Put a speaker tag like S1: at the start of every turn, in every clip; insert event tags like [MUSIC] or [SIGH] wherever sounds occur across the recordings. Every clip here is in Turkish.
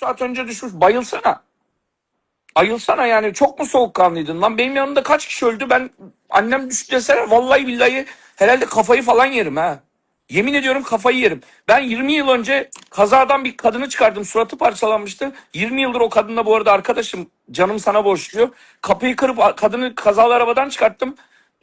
S1: saat önce düşmüş. Bayılsana. Ayılsana yani. Çok mu soğukkanlıydın lan? Benim yanımda kaç kişi öldü? Ben annem düştü desene. Vallahi billahi herhalde kafayı falan yerim ha. Yemin ediyorum kafayı yerim. Ben 20 yıl önce kazadan bir kadını çıkardım. Suratı parçalanmıştı. 20 yıldır o kadınla bu arada arkadaşım. Canım sana borçluyor. Kapıyı kırıp kadını kazalı arabadan çıkarttım.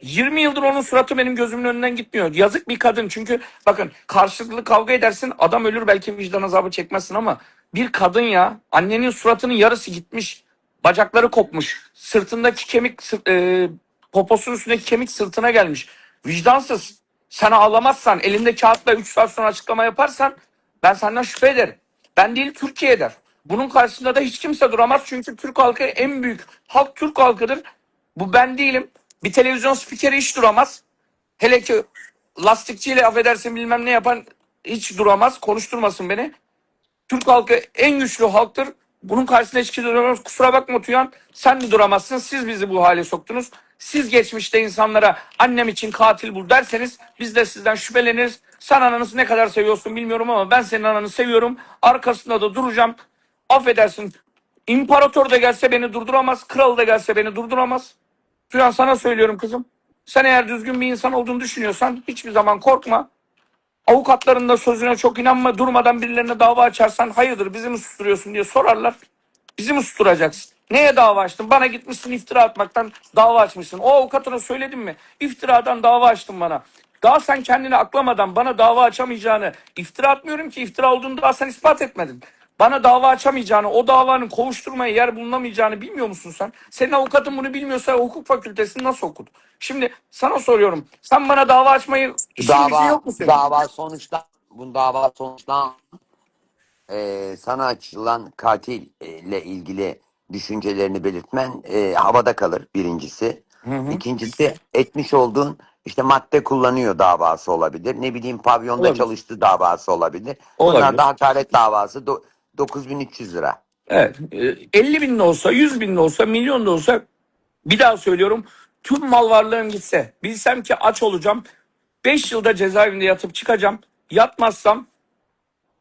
S1: 20 yıldır onun suratı benim gözümün önünden gitmiyor. Yazık bir kadın çünkü bakın karşılıklı kavga edersin adam ölür belki vicdan azabı çekmezsin ama bir kadın ya annenin suratının yarısı gitmiş. Bacakları kopmuş. Sırtındaki kemik sır- e, poposunun üstündeki kemik sırtına gelmiş. Vicdansız. Sen ağlamazsan elinde kağıtla 3 saat sonra açıklama yaparsan ben senden şüphe ederim. Ben değil Türkiye eder. Bunun karşısında da hiç kimse duramaz çünkü Türk halkı en büyük halk Türk halkıdır. Bu ben değilim. Bir televizyon spikeri hiç duramaz. Hele ki lastikçiyle affedersin bilmem ne yapan hiç duramaz. Konuşturmasın beni. Türk halkı en güçlü halktır. Bunun karşısında hiç duramaz. Kusura bakma Tuyan. Sen de duramazsın. Siz bizi bu hale soktunuz. Siz geçmişte insanlara annem için katil bul derseniz biz de sizden şüpheleniriz. Sen ananızı ne kadar seviyorsun bilmiyorum ama ben senin ananı seviyorum. Arkasında da duracağım. Affedersin. İmparator da gelse beni durduramaz. Kral da gelse beni durduramaz. Tuyan sana söylüyorum kızım. Sen eğer düzgün bir insan olduğunu düşünüyorsan hiçbir zaman korkma. Avukatların da sözüne çok inanma. Durmadan birilerine dava açarsan hayırdır bizi mi susturuyorsun diye sorarlar. Bizi mi susturacaksın? Neye dava açtın? Bana gitmişsin iftira atmaktan dava açmışsın. O avukatına söyledin mi? İftiradan dava açtın bana. Daha sen kendini aklamadan bana dava açamayacağını iftira atmıyorum ki iftira olduğunu daha sen ispat etmedin. Bana dava açamayacağını, o davanın kovuşturmaya yer bulunamayacağını bilmiyor musun sen? Senin avukatın bunu bilmiyorsa hukuk fakültesini nasıl okudu? Şimdi sana soruyorum. Sen bana dava açmayı işin
S2: dava,
S1: yok mu senin?
S2: dava sonuçta bu dava sonuçta e, sana açılan katille ilgili düşüncelerini belirtmen e, havada kalır birincisi.
S1: Hı hı.
S2: İkincisi etmiş olduğun işte madde kullanıyor davası olabilir. Ne bileyim pavyonda
S1: Olabilir.
S2: çalıştı davası olabilir.
S1: Olabilir.
S2: Bunlar da hakaret davası 9300 lira.
S1: Evet. e, 50 bin de olsa, 100 bin de olsa, milyon da olsa bir daha söylüyorum. Tüm mal varlığım gitse. Bilsem ki aç olacağım. 5 yılda cezaevinde yatıp çıkacağım. Yatmazsam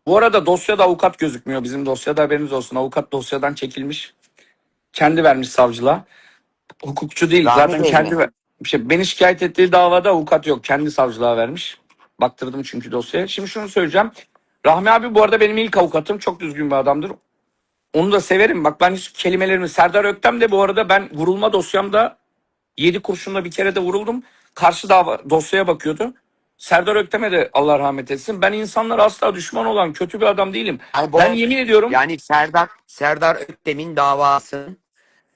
S1: bu arada dosyada avukat gözükmüyor. Bizim dosyada haberiniz olsun. Avukat dosyadan çekilmiş. Kendi vermiş savcılığa. Hukukçu değil.
S2: Rami
S1: zaten kendi ver- şey, beni şikayet ettiği davada avukat yok. Kendi savcılığa vermiş. Baktırdım çünkü dosyaya. Şimdi şunu söyleyeceğim. Rahmi abi bu arada benim ilk avukatım. Çok düzgün bir adamdır. Onu da severim. Bak ben hiç kelimelerimi Serdar Öktem de bu arada ben vurulma dosyamda 7 kurşunla bir kere de vuruldum. Karşı dava dosyaya bakıyordu. Serdar Öktem'e de Allah rahmet etsin. Ben insanlara asla düşman olan kötü bir adam değilim.
S2: Bu-
S1: Ben yemin ediyorum
S2: Yani Serdar Serdar Öktem'in davasının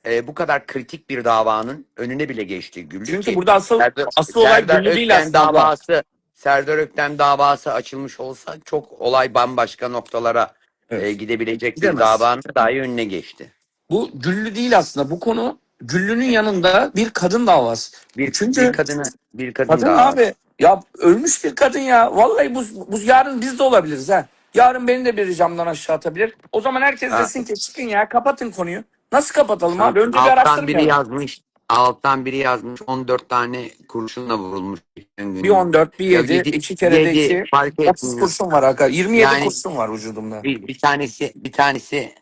S2: e, bu kadar kritik bir davanın önüne bile geçti Güllü.
S1: çünkü burada asıl
S2: Serdar,
S1: asıl olay
S2: Serdar
S1: Güllü değil aslında.
S2: davası Serdar Öktem davası açılmış olsa çok olay bambaşka noktalara
S1: Evet.
S2: e, gidebilecek bir
S1: Gidemez.
S2: davanın dahi önüne geçti.
S1: Bu Güllü değil aslında. Bu konu Güllü'nün yanında bir kadın davası.
S2: Bir,
S1: Çünkü
S2: bir kadını bir kadın,
S1: Kadın
S2: davası.
S1: abi ya ölmüş bir kadın ya. Vallahi bu, bu yarın biz de olabiliriz ha. Yarın beni de biri camdan aşağı atabilir. O zaman herkes
S2: Ha.
S1: desin ki çıkın ya kapatın konuyu. Nasıl kapatalım abi? Önce bir
S2: alttan biri
S1: araştırmayalım.
S2: yazmış. Alttan biri yazmış 14 tane kurşunla vurulmuş.
S1: Bir 14, bir 7,
S2: yedi-
S1: iki kere de
S2: yedi
S1: 2.
S2: fark
S1: 30
S2: etmiyor.
S1: kurşun var arkadaşlar. 27
S2: Yani-
S1: kurşun var vücudumda.
S2: Bir, bir tanesi bir tanesi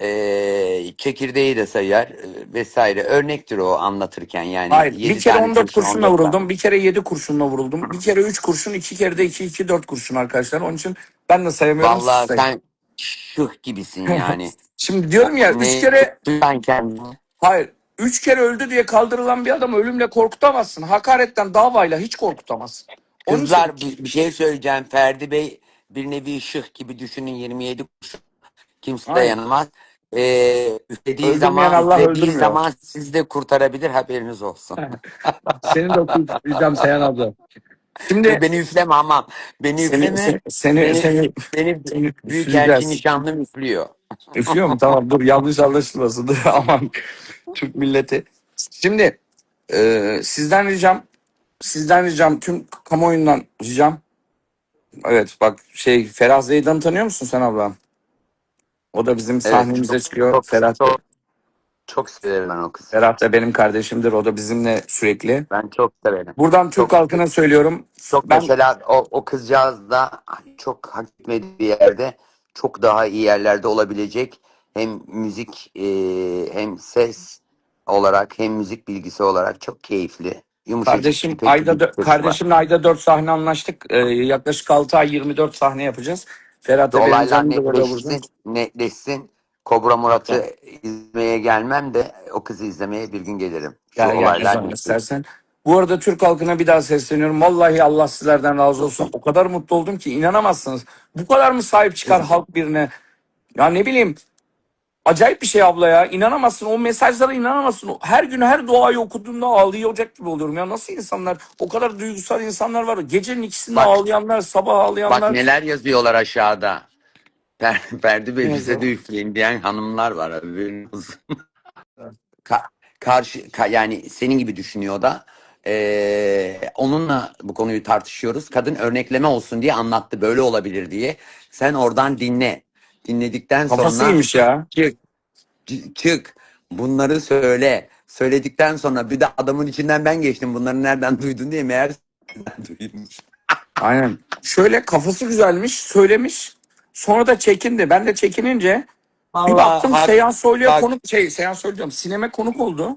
S2: eee çekirdeği de sayar e, vesaire. Örnektir o anlatırken yani.
S1: Hayır.
S2: Yedi
S1: Bir kere
S2: tane
S1: 14
S2: kurşun,
S1: kurşunla
S2: 14 tane.
S1: vuruldum. Bir kere 7 kurşunla vuruldum. Bir kere 3 kurşun, iki kere de 2, 2, 4 kurşun arkadaşlar. Onun için ben de sayamıyorum. siz
S2: Vallahi
S1: sayın.
S2: sen şık gibisin yani. [LAUGHS]
S1: Şimdi diyorum ya 3
S2: Ne-
S1: kere
S2: Sen kendini.
S1: Hayır. Üç kere öldü diye kaldırılan bir adamı ölümle korkutamazsın. Hakaretten davayla hiç korkutamazsın. Onun
S2: Kızlar
S1: için-
S2: bir, bir şey söyleyeceğim. Ferdi Bey bir nevi şık gibi düşünün 27 kurşun. Kimse
S1: Aynen.
S2: dayanamaz. Ee, üflediği
S1: Öldürmeyen
S2: zaman,
S1: Allah
S2: üflediği
S1: öldürmüyor.
S2: zaman sizi de kurtarabilir haberiniz olsun.
S1: Senin de okuyacağım [LAUGHS] Seyhan abla. Şimdi
S2: Beni üfleme amam. Beni
S1: seni,
S2: üfleme.
S1: seni, seni,
S2: Beni-
S1: seni
S2: Beni
S1: seni
S2: büyük elçi nişanlım üflüyor.
S1: Üflüyor mu? Tamam dur yanlış anlaşılmasın. Dur [LAUGHS] aman Türk milleti. Şimdi e, sizden ricam sizden ricam tüm kamuoyundan ricam evet bak şey Ferah Zeydan'ı tanıyor musun sen abla? O da bizim sahnemize
S2: çok-
S1: çıkıyor.
S2: çok-
S1: Ferah,
S2: Çok, çok severim ben o kızı.
S1: Ferah da benim kardeşimdir. O da bizimle sürekli.
S2: Ben çok severim.
S1: Buradan Türk
S2: Çok-
S1: halkına söylüyorum.
S2: Çok
S1: Ben-
S2: mesela o, o kızcağız da çok hak etmediği bir yerde çok daha iyi yerlerde olabilecek hem müzik e, hem ses olarak hem müzik bilgisi olarak çok keyifli. Yumuşacık
S1: Kardeşim ayda dö-
S2: var.
S1: kardeşimle ayda 4 sahne anlaştık. Ee, yaklaşık 6 ay 24 sahne yapacağız. Ferhat da benim
S2: Olaylar
S1: canım da burada burada.
S2: netleşsin, netleşsin. Kobra Murat'ı izlemeye gelmem de o kızı izlemeye bir gün gelirim. Şu
S1: Gel gel
S2: olaylar
S1: istersen. Bu arada Türk halkına bir daha sesleniyorum. Vallahi Allah sizlerden razı olsun. O kadar mutlu oldum ki inanamazsınız. Bu kadar mı sahip çıkar halk birine? Ya ne bileyim acayip bir şey abla ya. İnanamazsın. O mesajlara inanamazsın. Her gün her duayı okuduğumda ağlayacak gibi oluyorum. Ya nasıl insanlar? O kadar duygusal insanlar var. Gecenin ikisinde
S2: Bak-
S1: ağlayanlar, sabah ağlayanlar.
S2: Bak neler yazıyorlar aşağıda. Per- Ferdi Bey bize de üfleyin diyen hanımlar var haberin olsun. Ka- karşı ka- yani senin gibi düşünüyor da Ee, onunla bu konuyu tartışıyoruz. Kadın örnekleme olsun diye anlattı böyle olabilir diye. Sen oradan dinle. Dinledikten sonra
S1: Kafası iyiymiş ya.
S2: çık c- çık bunları söyle. Söyledikten sonra bir de adamın içinden ben geçtim. Bunları nereden duydun diye meğer senden duymuş. [LAUGHS]
S1: Aynen. Şöyle kafası güzelmiş, söylemiş. Sonra da çekindi. Ben de çekinince bir baktım
S2: hak-
S1: Seyhan Soylu'ya konuk şey Seyhan Soylu diyorum. Sineme konuk oldu.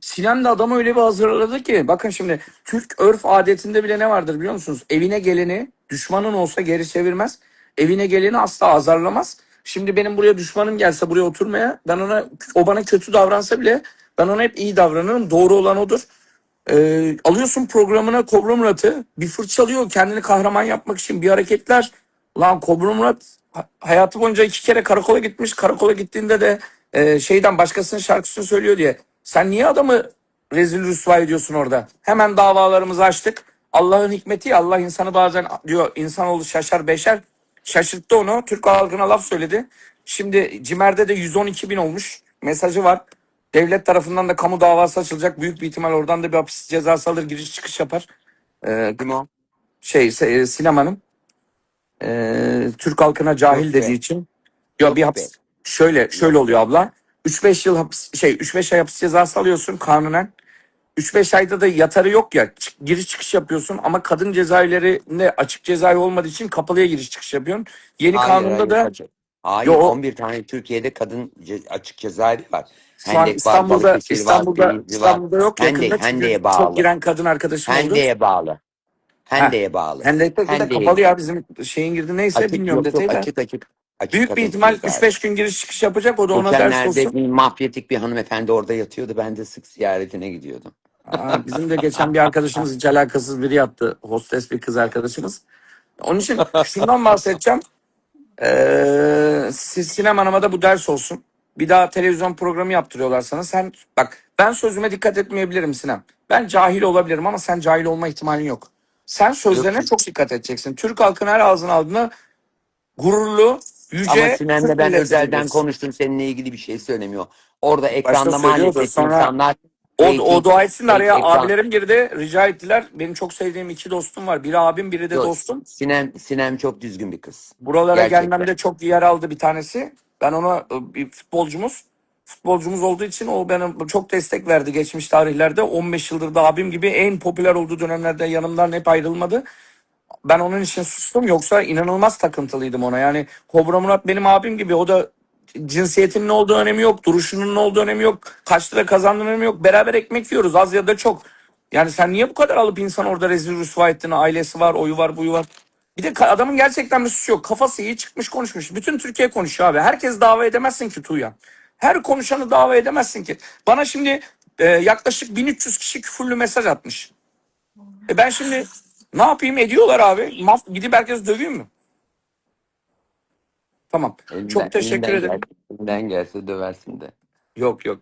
S1: Sinem de adamı öyle bir hazırladı ki bakın şimdi Türk örf adetinde bile ne vardır biliyor musunuz? Evine geleni düşmanın olsa geri çevirmez. Evine geleni asla azarlamaz. Şimdi benim buraya düşmanım gelse buraya oturmaya ben ona o bana kötü davransa bile ben ona hep iyi davranırım. Doğru olan odur. Ee, alıyorsun programına Kobra Murat'ı bir fırçalıyor kendini kahraman yapmak için bir hareketler. Lan Kobra Murat ha- hayatı boyunca iki kere karakola gitmiş. Karakola gittiğinde de e, şeyden başkasının şarkısını söylüyor diye. Sen niye adamı rezil rüsva ediyorsun orada? Hemen davalarımızı açtık. Allah'ın hikmeti ya, Allah insanı bazen diyor insanoğlu şaşar beşer. Şaşırttı onu. Türk halkına laf söyledi. Şimdi Cimer'de de 112 bin olmuş. Mesajı var. Devlet tarafından da kamu davası açılacak. Büyük bir ihtimal oradan da bir hapis cezası alır giriş çıkış yapar. Ee, şey Se- Sinem Hanım ee, Türk halkına cahil
S2: Yok be.
S1: dediği için ya bir
S2: Yok
S1: hapis şöyle şöyle oluyor abla 3-5 yıl hapis şey 3-5 ay hapis cezası alıyorsun kanunen 3-5 ayda da yatarı yok ya çık- giriş çıkış yapıyorsun ama kadın cezaevlerinde açık cezaevi olmadığı için kapalıya giriş çıkış yapıyorsun. Yeni
S2: Hayır,
S1: kanunda
S2: hayır,
S1: da
S2: kaçır. Hayır,
S1: Yo, o-
S2: 11 tane Türkiye'de kadın ce- açık cezaevi var.
S1: şu an
S2: Hendek var,
S1: İstanbul'da
S2: Balıkesir var,
S1: İstanbul'da
S2: Denizli var.
S1: İstanbul'da yok
S2: Hendek-
S1: yakında çünkü
S2: Hendek'e
S1: çok
S2: bağlı.
S1: giren kadın arkadaşım oldu.
S2: Hendek'e bağlı. Hendek'e bağlı.
S1: Hendek'te
S2: Hendek'e-
S1: kapalı ya bizim şeyin girdi neyse
S2: Açık,
S1: bilmiyorum
S2: yok, yok,
S1: detayı da.
S2: açık, açık, açık
S1: Büyük bir ihtimal
S2: cezaevi.
S1: 3-5 gün giriş çıkış yapacak o da ona ders
S2: Geçenlerde
S1: olsun.
S2: bir mafyatik bir hanımefendi orada yatıyordu. Ben de sık ziyaretine gidiyordum.
S1: Aa, bizim de geçen bir arkadaşımız hiç alakasız biri yattı. Hostes bir kız arkadaşımız. Onun için şundan bahsedeceğim. Ee, siz Sinem Hanım'a da bu ders olsun. Bir daha televizyon programı yaptırıyorlar sana. Sen bak ben sözüme dikkat etmeyebilirim Sinem. Ben cahil olabilirim ama sen cahil olma ihtimalin yok. Sen sözlerine
S2: Yok.
S1: çok dikkat edeceksin. Türk halkın her ağzına aldığına gururlu, yüce
S2: Ama
S1: Türk
S2: ben özelden konuştum. Seninle ilgili bir şey söylemiyor. Orada ekranda maalesef
S1: sonra
S2: insanlar
S1: O, o dua etsin araya
S2: ekran-
S1: abilerim girdi rica ettiler. Benim çok sevdiğim iki dostum var. Biri abim biri de
S2: Yok,
S1: dostum.
S2: Sinem, Sinem çok düzgün bir kız.
S1: Buralara
S2: Gerçekten.
S1: gelmemde çok yer aldı bir tanesi. Ben ona e, bir futbolcumuz. Futbolcumuz olduğu için o benim çok destek verdi geçmiş tarihlerde. 15 yıldır da abim gibi en popüler olduğu dönemlerde yanımdan hep ayrılmadı. Ben onun için sustum yoksa inanılmaz takıntılıydım ona. Yani Kobra Murat benim abim gibi o da cinsiyetinin ne olduğu önemi yok. Duruşunun ne olduğu önemi yok. Kaç lira kazandığının önemi yok. Beraber ekmek yiyoruz az ya da çok. Yani sen niye bu kadar alıp insan orada rezil rüsva ettin? Ailesi var, oyu var, buyu var. Bir de adamın gerçekten bir suçu yok. Kafası iyi çıkmış konuşmuş. Bütün Türkiye konuşuyor abi. Herkes dava edemezsin ki Tuğyan. Her konuşanı dava edemezsin ki. Bana şimdi e, yaklaşık 1300 kişi küfürlü mesaj atmış. E ben şimdi ne yapayım ediyorlar abi. Maf gidip herkes döveyim mi? Tamam.
S2: Elinden-
S1: Çok teşekkür
S2: elinden
S1: ederim.
S2: gelse- elinden gelse döversin de.
S1: Yok yok.